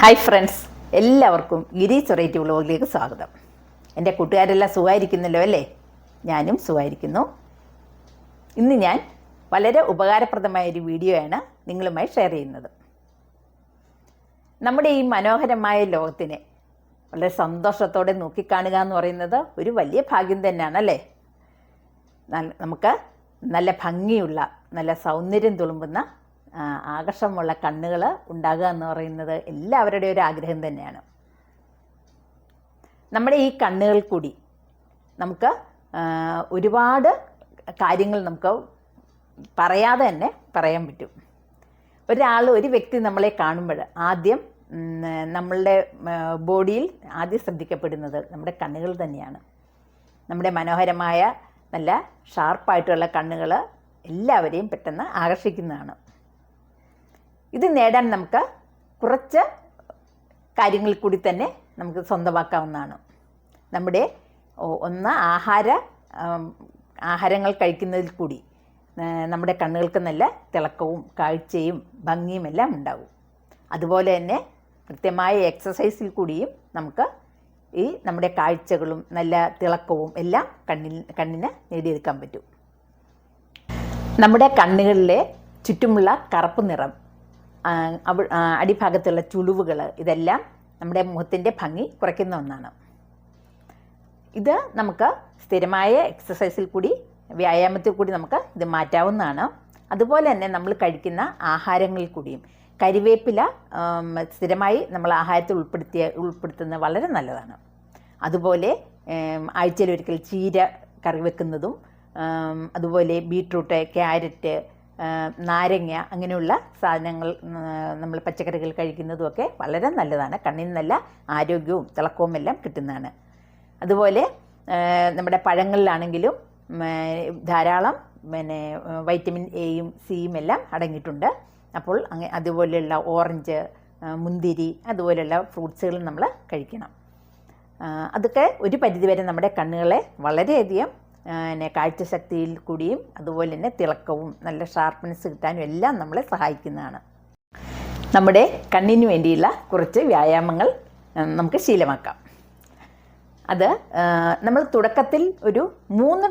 Hi friends എല്ലാവർക്കും ഗിരീസ് variety വ്ളോഗിലേക്ക് സ്വാഗതം. എന്റെ കൂട്ടുകാരെല്ലാം സുഖമായിരിക്കുന്നല്ലോ അല്ലേ? ഞാനും സുഖമായിരിക്കുന്നു. ഇന്ന് ഞാൻ വളരെ ഉപകാരപ്രദമായ ഒരു വീഡിയോയാണ് നിങ്ങളുമായി ഷെയർ ചെയ്യുന്നത്. നമ്മുടെ ഈ മനോഹരമായ ലോകത്തിനെ വളരെ സന്തോഷത്തോടെ നോക്കിക്കാണുക എന്ന് പറയുന്നത് ഒരു വലിയ ഭാഗ്യം തന്നെയാണ് അല്ലേ? നമുക്ക് നല്ല ഭംഗിയുള്ള നല്ല സൗന്ദര്യം തുളുമ്പുന്ന ആകർഷമുള്ള കണ്ണുകൾ ഉണ്ടാകുക എന്ന് പറയുന്നത് എല്ലാവരുടെയും ഒരു ആഗ്രഹം തന്നെയാണ്. നമ്മുടെ ഈ കണ്ണുകൾ കൂടി നമുക്ക് ഒരുപാട് കാര്യങ്ങൾ നമുക്ക് പറയാതെ തന്നെ പറയാൻ പറ്റും. ഒരാൾ ഒരു വ്യക്തി നമ്മളെ കാണുമ്പോൾ ആദ്യം നമ്മളുടെ ബോഡിയിൽ ആദ്യം ശ്രദ്ധിക്കപ്പെടുന്നത് നമ്മുടെ കണ്ണുകൾ തന്നെയാണ്. നമ്മുടെ മനോഹരമായ നല്ല ഷാർപ്പായിട്ടുള്ള കണ്ണുകൾ എല്ലാവരെയും പെട്ടെന്ന് ആകർഷിക്കുന്നതാണ്. ഇത് നേടാൻ നമുക്ക് കുറച്ച് കാര്യങ്ങൾ കൂടി തന്നെ നമുക്ക് സ്വന്തമാക്കാവുന്നതാണ്. നമ്മുടെ ഒന്ന് ആഹാര ആഹാരങ്ങൾ കഴിക്കുന്നതിൽ കൂടി നമ്മുടെ കണ്ണുകൾക്ക് നല്ല തിളക്കവും കാഴ്ചയും ഭംഗിയും എല്ലാം ഉണ്ടാകും അതുപോലെ തന്നെ കൃത്യമായ എക്സസൈസിൽ കൂടിയും നമുക്ക് ഈ നമ്മുടെ കാഴ്ചകളും നല്ല തിളക്കവും എല്ലാം കണ്ണിൽ കണ്ണിന് നേടിയെടുക്കാൻ പറ്റും. നമ്മുടെ കണ്ണുകളിലെ ചുറ്റുമുള്ള കറുപ്പ് നിറം അടിഭാഗത്തുള്ള ചുളിവുകൾ ഇതെല്ലാം നമ്മുടെ മുഖത്തിന്റെ ഭംഗി കുറയ്ക്കുന്ന ഒന്നാണ്. ഇത് നമുക്ക് സ്ഥിരമായ എക്സസൈസിൽ കൂടി വ്യായാമത്തിൽ കൂടി നമുക്ക് ഇത് മാറ്റാവുന്നതാണ്. അതുപോലെ തന്നെ നമ്മൾ കഴിക്കുന്ന ആഹാരങ്ങളിൽ കൂടിയും കരിവേപ്പില സ്ഥിരമായി നമ്മൾ ആഹാരത്തിൽ ഉൾപ്പെടുത്തിയ ഉൾപ്പെടുത്തുന്നത് വളരെ നല്ലതാണ്. അതുപോലെ ആഴ്ചയിൽ ഒരിക്കൽ ചീര കറി വെക്കുന്നതും അതുപോലെ ബീട്രൂട്ട് ക്യാരറ്റ് നാരങ്ങ അങ്ങനെയുള്ള സാധനങ്ങൾ നമ്മൾ പച്ചക്കറികൾ കഴിക്കുന്നതുമൊക്കെ വളരെ നല്ലതാണ്. കണ്ണിന് നല്ല ആരോഗ്യവും തിളക്കവും എല്ലാം കിട്ടുന്നതാണ്. അതുപോലെ നമ്മുടെ പഴങ്ങളിലാണെങ്കിലും ധാരാളം പിന്നെ വൈറ്റമിൻ എയും സിയും എല്ലാം അടങ്ങിയിട്ടുണ്ട്. അപ്പോൾ അതുപോലെയുള്ള ഓറഞ്ച് മുന്തിരി അതുപോലെയുള്ള ഫ്രൂട്ട്സുകൾ നമ്മൾ കഴിക്കണം. അതൊക്കെ ഒരു പരിധിവരെ നമ്മുടെ കണ്ണുകളെ വളരെയധികം പിന്നെ കാഴ്ചശക്തിയിൽ കൂടിയും അതുപോലെ തന്നെ തിളക്കവും നല്ല ഷാർപ്പ്നെസ് കിട്ടാനും എല്ലാം നമ്മളെ സഹായിക്കുന്നതാണ്. നമ്മുടെ കണ്ണിന് വേണ്ടിയുള്ള കുറച്ച് വ്യായാമങ്ങൾ നമുക്ക് ശീലമാക്കാം. അത് നമ്മൾ തുടക്കത്തിൽ ഒരു മൂന്ന്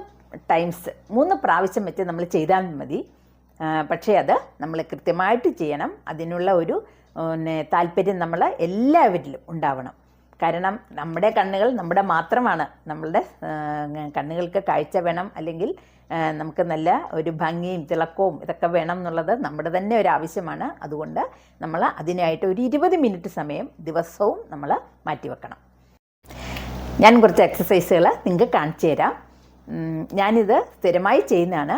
ടൈംസ് മൂന്ന് പ്രാവശ്യം വെച്ച് നമ്മൾ ചെയ്താൽ മതി. പക്ഷേ അത് നമ്മൾ കൃത്യമായിട്ട് ചെയ്യണം. അതിനുള്ള ഒരു പിന്നെ താല്പര്യം നമ്മൾ എല്ലാവരിലും ഉണ്ടാവണം. കാരണം നമ്മുടെ കണ്ണുകൾ നമ്മുടെ മാത്രമാണ്. നമ്മളുടെ കണ്ണുകൾക്ക് കാഴ്ച വേണം അല്ലെങ്കിൽ നമുക്ക് നല്ല ഒരു ഭംഗിയും തിളക്കവും ഇതൊക്കെ വേണം എന്നുള്ളത് നമ്മുടെ തന്നെ ഒരു ആവശ്യമാണ്. അതുകൊണ്ട് നമ്മൾ അതിനായിട്ട് ഒരു ഇരുപത് മിനിറ്റ് സമയം ദിവസവും നമ്മൾ മാറ്റിവെക്കണം ഞാൻ കുറച്ച് എക്സസൈസുകൾ നിങ്ങൾക്ക് കാണിച്ചു തരാം. ഞാനിത് സ്ഥിരമായി ചെയ്യുന്നതാണ്.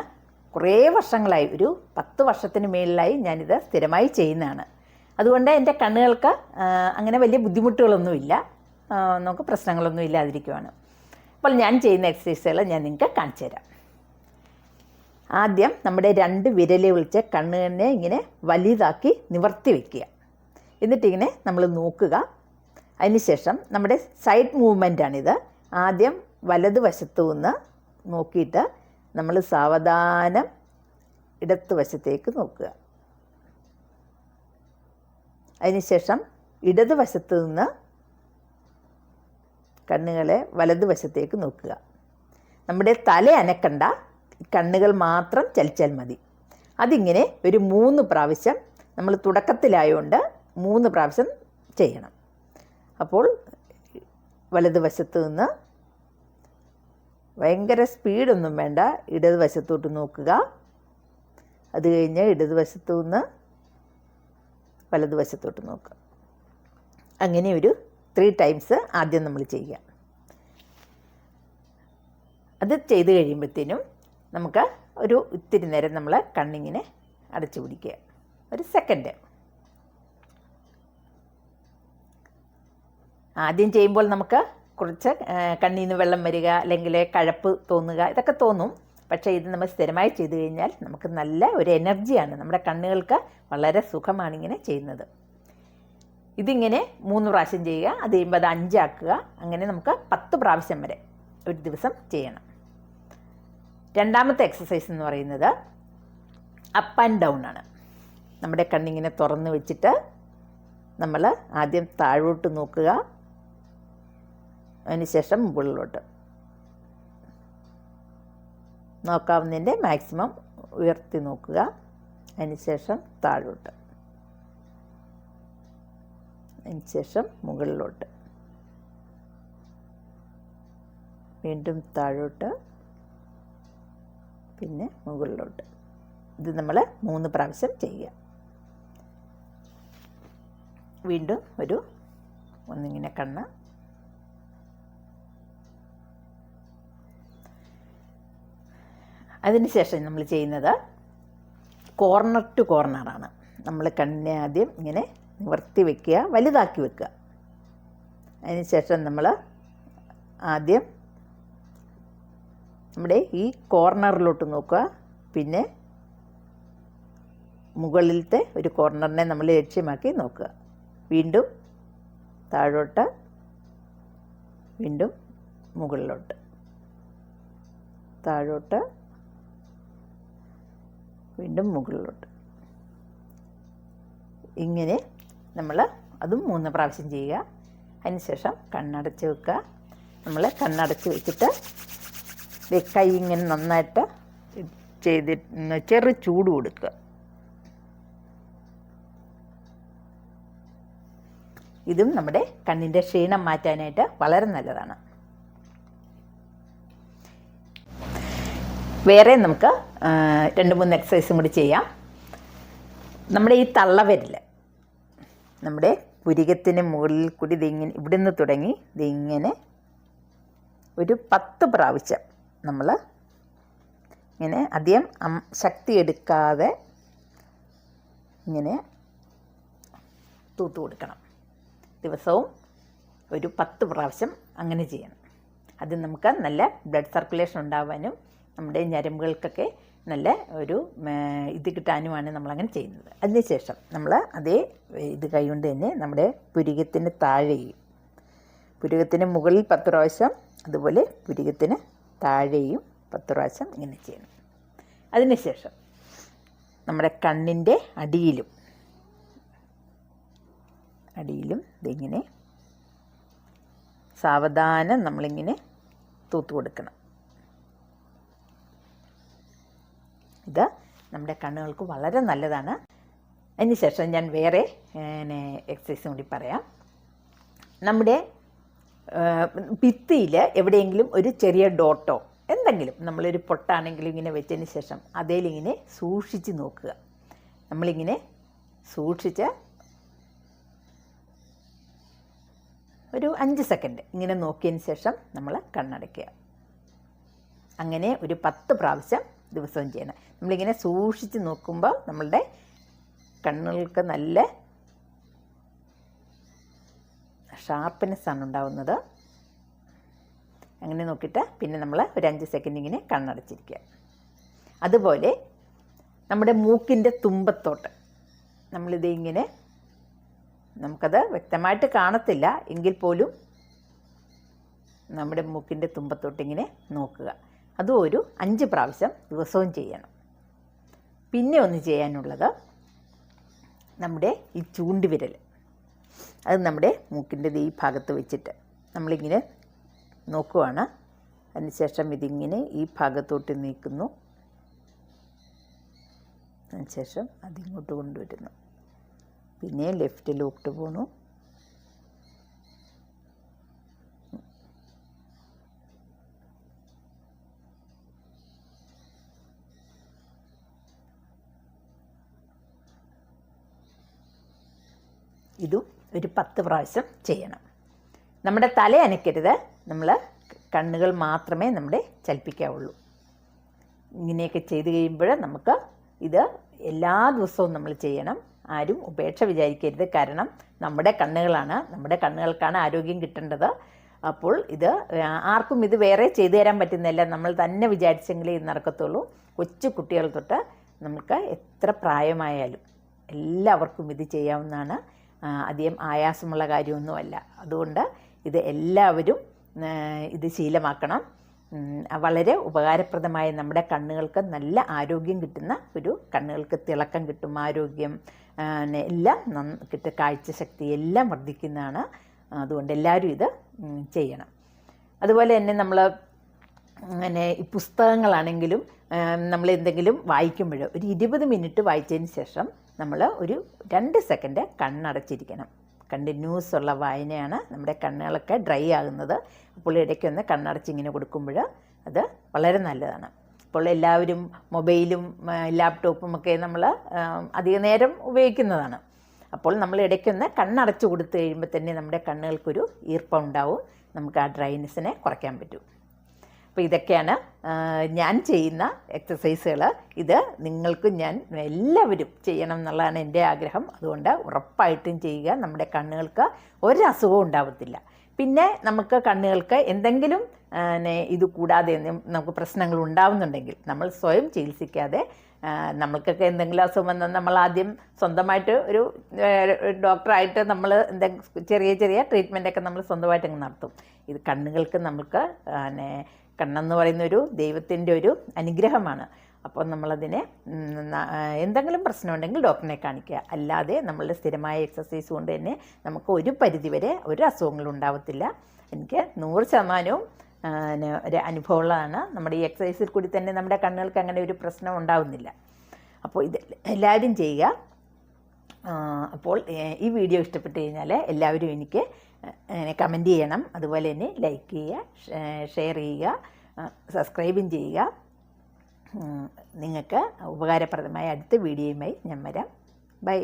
കുറേ വർഷങ്ങളായി ഒരു പത്ത് വർഷത്തിന് മേളിലായി ഞാനിത് സ്ഥിരമായി ചെയ്യുന്നതാണ്. അതുകൊണ്ട് എന്റെ കണ്ണുകൾക്ക് അങ്ങനെ വലിയ ബുദ്ധിമുട്ടുകളൊന്നുമില്ല. നമുക്ക് പ്രശ്നങ്ങളൊന്നും ഇല്ലാതിരിക്കുവാണ്. അപ്പോൾ ഞാൻ ചെയ്യുന്ന എക്സസൈസുകൾ ഞാൻ നിങ്ങൾക്ക് കാണിച്ചു തരാം. ആദ്യം നമ്മുടെ രണ്ട് വിരലെ വിളിച്ച് കണ്ണുകണ്ണെ ഇങ്ങനെ വലുതാക്കി നിവർത്തി വയ്ക്കുക എന്നിട്ടിങ്ങനെ നമ്മൾ നോക്കുക. അതിനുശേഷം നമ്മുടെ സൈഡ് മൂവ്മെന്റാണിത് ആദ്യം വലതുവശത്തു നിന്ന് നോക്കിയിട്ട് നമ്മൾ സാവധാനം ഇടത്ത് വശത്തേക്ക് നോക്കുക. അതിനുശേഷം ഇടതുവശത്ത് നിന്ന് കണ്ണുകളെ വലതുവശത്തേക്ക് നോക്കുക. നമ്മുടെ തല അനക്കണ്ട. കണ്ണുകൾ മാത്രം ചലിച്ചാൽ മതി. അതിങ്ങനെ ഒരു മൂന്ന് പ്രാവശ്യം നമ്മൾ തുടക്കത്തിലായതുകൊണ്ട് മൂന്ന് പ്രാവശ്യം ചെയ്യണം. അപ്പോൾ വലതുവശത്ത് നിന്ന് ഭയങ്കര സ്പീഡൊന്നും വേണ്ട. ഇടതുവശത്തോട്ട് നോക്കുക. അത് കഴിഞ്ഞ് ഇടതുവശത്തു നിന്ന് വലതുവശത്തോട്ട് നോക്കുക. അങ്ങനെ ഒരു ത്രീ ടൈംസ് ആദ്യം നമ്മൾ ചെയ്യുക. അത് ചെയ്ത് കഴിയുമ്പോഴത്തേനും നമുക്ക് ഒരു ഇത്തിരി നേരം നമ്മൾ കണ്ണിങ്ങനെ അടച്ചു പിടിക്കുക. ഒരു സെക്കൻഡ് ആദ്യം ചെയ്യുമ്പോൾ നമുക്ക് കുറച്ച് കണ്ണിൽ നിന്ന് വെള്ളം വരിക അല്ലെങ്കിൽ കഴപ്പ് തോന്നുക ഇതൊക്കെ തോന്നും. പക്ഷേ ഇത് നമ്മൾ സ്ഥിരമായി ചെയ്തു കഴിഞ്ഞാൽ നമുക്ക് നല്ല ഒരു എനർജിയാണ്. നമ്മുടെ കണ്ണുകൾക്ക് വളരെ സുഖമാണ് ഇങ്ങനെ ചെയ്യുന്നത്. ഇതിങ്ങനെ മൂന്ന് പ്രാവശ്യം ചെയ്യുക അത് കഴിയുമ്പോൾ അത് അഞ്ചാക്കുക. അങ്ങനെ നമുക്ക് പത്ത് പ്രാവശ്യം വരെ ഒരു ദിവസം ചെയ്യണം. രണ്ടാമത്തെ എക്സസൈസ് എന്ന് പറയുന്നത് അപ്പ് ആൻഡ് ഡൗൺ ആണ്. നമ്മുടെ കണ്ണിങ്ങനെ തുറന്ന് വെച്ചിട്ട് നമ്മൾ ആദ്യം താഴോട്ട് നോക്കുക. അതിനുശേഷം മുകളിലോട്ട്. നോക്കാവുന്നതിന്റെ മാക്സിമം ഉയർത്തി നോക്കുക. അതിനുശേഷം താഴോട്ട്. അതിനുശേഷം മുകളിലോട്ട്. വീണ്ടും താഴോട്ട്. പിന്നെ മുകളിലോട്ട്. ഇത് നമ്മൾ മൂന്ന് പ്രാവശ്യം ചെയ്യുക. വീണ്ടും ഒരു ഒന്നിങ്ങനെ കണ്ണ്. അതിനുശേഷം നമ്മൾ ചെയ്യുന്നത് കോർണർ ടു കോർണറാണ് നമ്മൾ കണ്ണിനെ ആദ്യം ഇങ്ങനെ നിവർത്തി വെക്കുക വലുതാക്കി വെക്കുക. അതിനുശേഷം നമ്മൾ ആദ്യം നമ്മുടെ ഈ കോർണറിലോട്ട് നോക്കുക. പിന്നെ മുകളിലത്തെ ഒരു കോർണറിനെ നമ്മൾ ലക്ഷ്യമാക്കി നോക്കുക. വീണ്ടും താഴോട്ട് വീണ്ടും മുകളിലോട്ട്. താഴോട്ട് വീണ്ടും മുകളിലോട്ട്. ഇങ്ങനെ നമ്മൾ അതും മൂന്ന് പ്രാവശ്യം ചെയ്യുക. അതിനുശേഷം കണ്ണടച്ച് വെക്കുക. നമ്മൾ കണ്ണടച്ച് വെച്ചിട്ട് കൈ ഇങ്ങനെ നന്നായിട്ട് ചെയ്തിട്ട് ചെറു ചൂട് കൊടുക്കുക. ഇതും നമ്മുടെ കണ്ണിന്റെ ക്ഷീണം മാറ്റാനായിട്ട് വളരെ നല്ലതാണ്. വേറെ നമുക്ക് രണ്ട് മൂന്ന് എക്സസൈസും കൂടി ചെയ്യാം. നമ്മുടെ ഈ തള്ളവിരൽ നമ്മുടെ പുരികത്തിന് മുകളിൽ കൂടി ഇതിങ്ങനെ ഇവിടെ നിന്ന് തുടങ്ങി ഇതിങ്ങനെ ഒരു പത്ത് പ്രാവശ്യം നമ്മൾ ഇങ്ങനെ അധികം ശക്തി എടുക്കാതെ ഇങ്ങനെ തൂത്ത് കൊടുക്കണം. ദിവസവും ഒരു പത്ത് പ്രാവശ്യം അങ്ങനെ ചെയ്യണം. അത് നമുക്ക് നല്ല ബ്ലഡ് സർക്കുലേഷൻ ഉണ്ടാവാനും നമ്മുടെ ഞരമ്പുകൾക്കൊക്കെ നല്ല ഒരു ഇത് കിട്ടാനുമാണ് നമ്മളങ്ങനെ ചെയ്യുന്നത്. അതിനുശേഷം നമ്മൾ അതേ ഇത് കൈകൊണ്ട് തന്നെ നമ്മുടെ പുരികത്തിന് താഴെയും പുരികത്തിന് മുകളിൽ പത്ത് പ്രാവശ്യം അതുപോലെ പുരികത്തിന് താഴെയും പത്ത് പ്രാവശ്യം ഇങ്ങനെ ചെയ്യണം. അതിനുശേഷം നമ്മുടെ കണ്ണിന്റെ അടിയിലും അടിയിലും ഇതിങ്ങനെ സാവധാനം നമ്മളിങ്ങനെ തൂത്ത് കൊടുക്കണം. ഇത് നമ്മുടെ കണ്ണുകൾക്ക് വളരെ നല്ലതാണ്. അതിനുശേഷം ഞാൻ വേറെ എക്സസൈസും കൂടി പറയാം. നമ്മുടെ ഭിത്തിയിൽ എവിടെയെങ്കിലും ഒരു ചെറിയ ഡോട്ടോ എന്തെങ്കിലും നമ്മളൊരു പൊട്ടാണെങ്കിലും ഇങ്ങനെ വെച്ചതിന് ശേഷം അതേലിങ്ങനെ സൂക്ഷിച്ച് നോക്കുക. നമ്മളിങ്ങനെ സൂക്ഷിച്ച് ഒരു അഞ്ച് സെക്കൻഡ് ഇങ്ങനെ നോക്കിയതിന് ശേഷം നമ്മൾ കണ്ണടയ്ക്കുക. അങ്ങനെ ഒരു പത്ത് പ്രാവശ്യം ദിവസവും ചെയ്യണം. നമ്മളിങ്ങനെ സൂക്ഷിച്ച് നോക്കുമ്പോൾ നമ്മളുടെ കണ്ണുകൾക്ക് നല്ല ഷാർപ്പ്നെസ് ആണ് ഉണ്ടാവുന്നത് അങ്ങനെ നോക്കിയിട്ട് പിന്നെ നമ്മൾ ഒരു അഞ്ച് സെക്കൻഡ് ഇങ്ങനെ കണ്ണടച്ചിരിക്കുക. അതുപോലെ നമ്മുടെ മൂക്കിന്റെ തുമ്പത്തോട്ട് നമ്മളിത് ഇങ്ങനെ നമുക്കത് വ്യക്തമായിട്ട് കാണത്തില്ല. എങ്കിൽ പോലും നമ്മുടെ മൂക്കിന്റെ തുമ്പത്തോട്ട് ഇങ്ങനെ നോക്കുക. അതും ഒരു അഞ്ച് പ്രാവശ്യം ദിവസവും ചെയ്യണം. പിന്നെ ഒന്ന് ചെയ്യാനുള്ളത് നമ്മുടെ ഈ ചൂണ്ടി വിരൽ അത് നമ്മുടെ മൂക്കിന്റെ ഈ ഭാഗത്ത് വെച്ചിട്ട് നമ്മളിങ്ങനെ നോക്കുവാണ്. അതിനുശേഷം ഇതിങ്ങനെ ഈ ഭാഗത്തോട്ട് നീക്കുന്നു. അതിനുശേഷം അതിങ്ങോട്ട് കൊണ്ടുവരുന്നു. പിന്നെ ലെഫ്റ്റിലോട്ട് പോണു. ഇതും ഒരു പത്ത് പ്രാവശ്യം ചെയ്യണം. നമ്മുടെ തല അനക്കരുത് നമ്മൾ കണ്ണുകൾ മാത്രമേ നമ്മുടെ ചലിപ്പിക്കാവുള്ളൂ. ഇങ്ങനെയൊക്കെ ചെയ്ത് കഴിയുമ്പോൾ നമുക്ക് ഇത് എല്ലാ ദിവസവും നമ്മൾ ചെയ്യണം. ആരും ഉപേക്ഷ വിചാരിക്കരുത്. കാരണം നമ്മുടെ കണ്ണുകളാണ് നമ്മുടെ കണ്ണുകൾക്കാണ് ആരോഗ്യം കിട്ടേണ്ടത്. അപ്പോൾ ഇത് ആർക്കും ഇത് വേറെ ചെയ്തു തരാൻ പറ്റുന്നില്ല. നമ്മൾ തന്നെ വിചാരിച്ചെങ്കിലേ ഇത് നടക്കത്തുള്ളൂ. കൊച്ചു കുട്ടികൾ തൊട്ട് നമുക്ക് എത്ര പ്രായമായാലും എല്ലാവർക്കും ഇത് ചെയ്യാവുന്നതാണ്. അധികം ആയാസമുള്ള കാര്യമൊന്നുമല്ല. അതുകൊണ്ട് ഇത് എല്ലാവരും ഇത് ശീലമാക്കണം. വളരെ ഉപകാരപ്രദമായ നമ്മുടെ കണ്ണുകൾക്ക് നല്ല ആരോഗ്യം കിട്ടുന്ന ഒരു കണ്ണുകൾക്ക് തിളക്കം കിട്ടും ആരോഗ്യം എല്ലാം കിട്ട കാഴ്ചശക്തി എല്ലാം വർദ്ധിക്കുന്നതാണ്. അതുകൊണ്ട് എല്ലാവരും ഇത് ചെയ്യണം. അതുപോലെ തന്നെ നമ്മൾ അങ്ങനെ ഈ പുസ്തകങ്ങളാണെങ്കിലും നമ്മൾ എന്തെങ്കിലും വായിക്കുമ്പോൾ ഒരു ഇരുപത് മിനിറ്റ് വായിച്ചതിന് ശേഷം നമ്മൾ ഒരു രണ്ട് സെക്കൻഡ് കണ്ണടച്ചിരിക്കണം. കണ്ടിന്യൂസ് ഉള്ള വായനയാണ് നമ്മുടെ കണ്ണുകളൊക്കെ ഡ്രൈ ആകുന്നത്. അപ്പോൾ ഇടയ്ക്കൊന്ന് കണ്ണടച്ചിങ്ങനെ കൊടുക്കുമ്പോൾ അത് വളരെ നല്ലതാണ്. ഇപ്പോൾ എല്ലാവരും മൊബൈലും ലാപ്ടോപ്പും ഒക്കെ നമ്മൾ അധിക നേരം ഉപയോഗിക്കുന്നതാണ്. അപ്പോൾ നമ്മൾ ഇടയ്ക്കൊന്ന് കണ്ണടച്ചു കൊടുത്തു കഴിയുമ്പോൾ തന്നെ നമ്മുടെ കണ്ണുകൾക്കൊരു ഈർപ്പം ഉണ്ടാവും. നമുക്ക് ആ ഡ്രൈനെസ്സിനെ കുറയ്ക്കാൻ പറ്റും. അപ്പോൾ ഇതൊക്കെയാണ് ഞാൻ ചെയ്യുന്ന എക്സസൈസുകൾ ഇത് നിങ്ങൾക്കും ഞാൻ എല്ലാവരും ചെയ്യണം എന്നുള്ളതാണ് എന്റെ ആഗ്രഹം. അതുകൊണ്ട് ഉറപ്പായിട്ടും ചെയ്യുക. നമ്മുടെ കണ്ണുകൾക്ക് ഒരസുഖവും ഉണ്ടാവത്തില്ല. പിന്നെ നമുക്ക് കണ്ണുകൾക്ക് എന്തെങ്കിലും ഇത് കൂടാതെ നമുക്ക് പ്രശ്നങ്ങൾ ഉണ്ടാവുന്നുണ്ടെങ്കിൽ നമ്മൾ സ്വയം ചികിത്സിക്കാതെ നമ്മൾക്കൊക്കെ എന്തെങ്കിലും അസുഖം വന്നാൽ നമ്മൾ ആദ്യം സ്വന്തമായിട്ട് ഒരു ഡോക്ടറായിട്ട് നമ്മൾ എന്തെങ്കിലും ചെറിയ ചെറിയ ട്രീറ്റ്മെന്റൊക്കെ നമ്മൾ സ്വന്തമായിട്ട് നടത്തും. ഇത് കണ്ണുകൾക്ക് നമുക്ക് കണ്ണെന്ന് പറയുന്ന ഒരു ദൈവത്തിന്റെ ഒരു അനുഗ്രഹമാണ്. അപ്പോൾ നമ്മളതിനെ എന്തെങ്കിലും പ്രശ്നം ഉണ്ടെങ്കിൽ ഡോക്ടറിനെ കാണിക്കുക. അല്ലാതെ നമ്മളുടെ സ്ഥിരമായ എക്സസൈസ് കൊണ്ട് തന്നെ നമുക്ക് ഒരു പരിധിവരെ ഒരു അസുഖങ്ങളും ഉണ്ടാവത്തില്ല. എനിക്ക് നൂറ് ശതമാനവും ഒരു അനുഭവമുള്ളതാണ്. നമ്മുടെ ഈ എക്സസൈസിൽ കൂടി തന്നെ നമ്മുടെ കണ്ണുകൾക്ക് അങ്ങനെ ഒരു പ്രശ്നം ഉണ്ടാവുന്നില്ല. അപ്പോൾ ഇത് എല്ലാവരും ചെയ്യുക. അപ്പോൾ ഈ വീഡിയോ ഇഷ്ടപ്പെട്ട് കഴിഞ്ഞാൽ എല്ലാവരും എനിക്ക് കമന്റ് ചെയ്യണം. അതുപോലെ തന്നെ ലൈക്ക് ചെയ്യുക ഷെയർ ചെയ്യുക സബ്സ്ക്രൈബും ചെയ്യുക. നിങ്ങൾക്ക് ഉപകാരപ്രദമായ അടുത്ത വീഡിയോയുമായി ഞാൻ വരാം. ബൈ